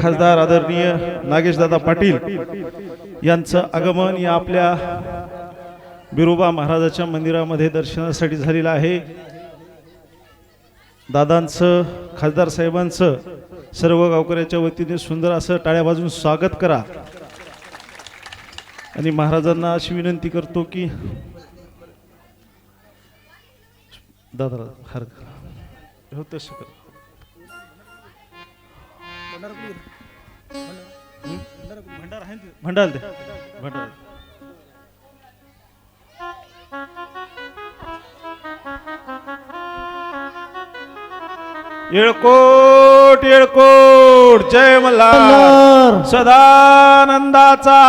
खासदार आदरणीय नागेशदादा पाटील यांचं आगमन या आपल्या बिरोबा महाराजाच्या मंदिरामध्ये दर्शनासाठी झालेलं आहे. दादांचं खासदार साहेबांचं सर्व गावकऱ्याच्या वतीने सुंदर असं टाळ्या वाजून स्वागत करा. आणि महाराजांना अशी विनंती करतो की दादा हार हो तसं कर. भंडार आहे? भंडार दे. भंडार. येळकोट येळकोट जय मल्हार. सदानंदाचा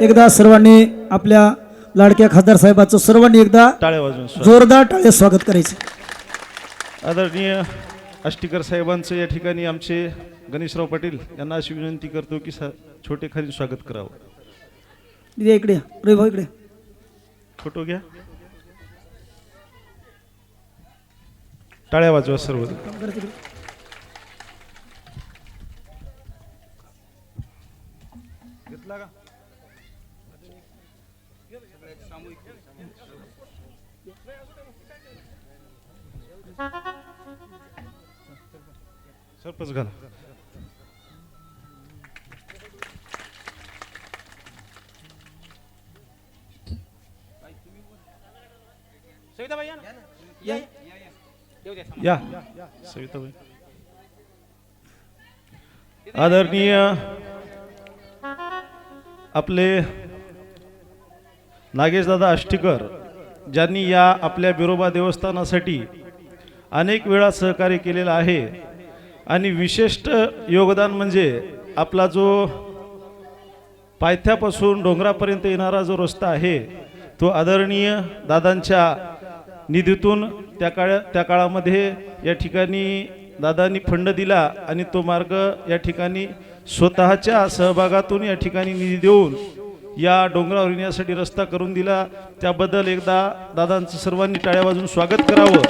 एकदा सर्वांनी आपल्या लाडक्या खासदार साहेबाचं सर्वांनी एकदा टाळ्या वाजून. जोरदार टाळे स्वागत करायचं. आदरणीय आष्टीकर साहेबांचं या ठिकाणी आमचे गणेशराव पाटील यांना अशी विनंती करतो की सा छोटे खाली स्वागत करावं. दिदी इकडे भाऊ इकडे फोटो घ्या. टाळ्या वाजवा सर्व. सरपंच घाला या सविताबाई आदरणीय आपले नागेशदादा आष्टीकर ज्यांनी या आपल्या बिरोबा देवस्थानासाठी अनेक वेळा सहकार्य केलेलं आहे. आणि विशिष्ट योगदान म्हणजे आपला जो पायथ्यापासून डोंगरापर्यंत येणारा जो रस्ता आहे तो आदरणीय दादांच्या निधीतून त्या काळ त्या काळामध्ये या ठिकाणी दादांनी फंड दिला आणि तो मार्ग या ठिकाणी स्वतःच्या सहभागातून या ठिकाणी निधी देऊन या डोंगरावर येण्यासाठी रस्ता करून दिला. त्याबद्दल एकदा दादांचं सर्वांनी टाळ्या वाजून स्वागत करावं.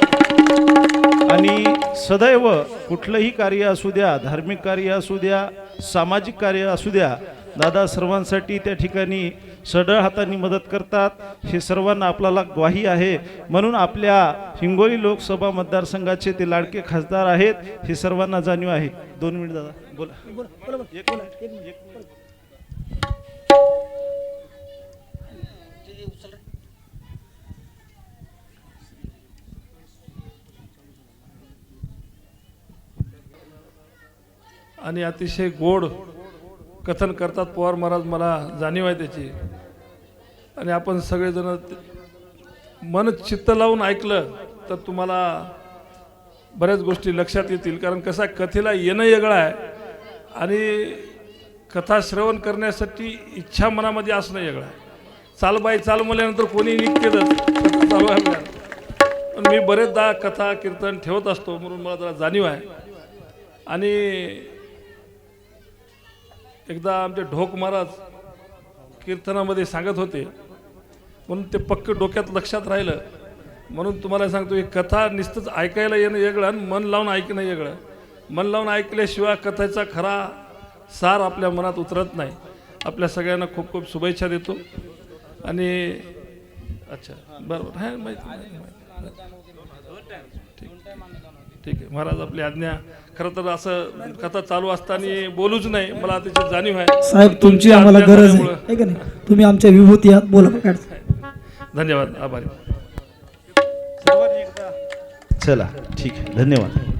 आणि सदैव कुठलंही कार्य असू द्या धार्मिक कार्य असू द्या सामाजिक कार्य असू द्या दादा सर्वांसाठी त्या ठिकाणी सढळ हातांनी मदत करतात. हे सर्वांना आपल्याला ग्वाही आहे. म्हणून आपल्या हिंगोली लोकसभा मतदारसंघाचे ते लाडके खासदार आहेत. हे सर्वांना जाणीव आहे. दोन मिनिट दादा बोला. एक मिनिट, एक आणि अतिशय गोड कथन करतात पवार महाराज मला जाणीव आहे त्याची. आणि आपण सगळेजण मन चित्त लावून ऐकलं तर तुम्हाला बऱ्याच गोष्टी लक्षात येतील. कारण कसा कथेला येणं वेगळं आहे आणि कथा श्रवण करण्यासाठी इच्छा मनामध्ये असणं वेगळं आहे. चाल बाई चाल म्हणल्यानंतर कोणी निघतेच चालू आहे पण मी बरेचदा कथा कीर्तन ठेवत असतो म्हणून मला जरा जाणीव आहे. आणि एकदा आमचे ढोक महाराज कीर्तनामध्ये सांगत होते. म्हणून ते पक्क डोक्यात लक्षात राहिलं. म्हणून तुम्हाला सांगतो ही कथा नुसतंच ऐकायला येणं वेगळं आणि मन लावून ऐकणं वेगळं. मन लावून ऐकल्याशिवाय कथेचा खरा सार आपल्या मनात उतरत नाही. आपल्या सगळ्यांना खूप खूप शुभेच्छा देतो. आणि अच्छा बरोबर. आहे माहिती. ठीक ठीक आहे. महाराज आपली आज्ञा. खरं तर असं कथा चालू असताना बोलूच नाही. मला त्याची जाणीव आहे. साहेब तुमची आम्हाला गरज आहे. झाल्यामुळं- है का नाही? तुम्ही आमच्या विभूती आहात. बोला काय. धन्यवाद. आभारी. सर्वांनी एकदा चला ठीक आहे. धन्यवाद.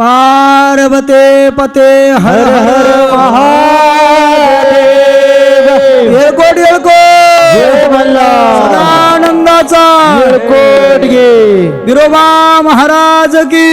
पार्वते पते हर हर महादेव। येळकोट येळकोट सदानंदाचा। येळकोट गे। बिरोबा महाराज की।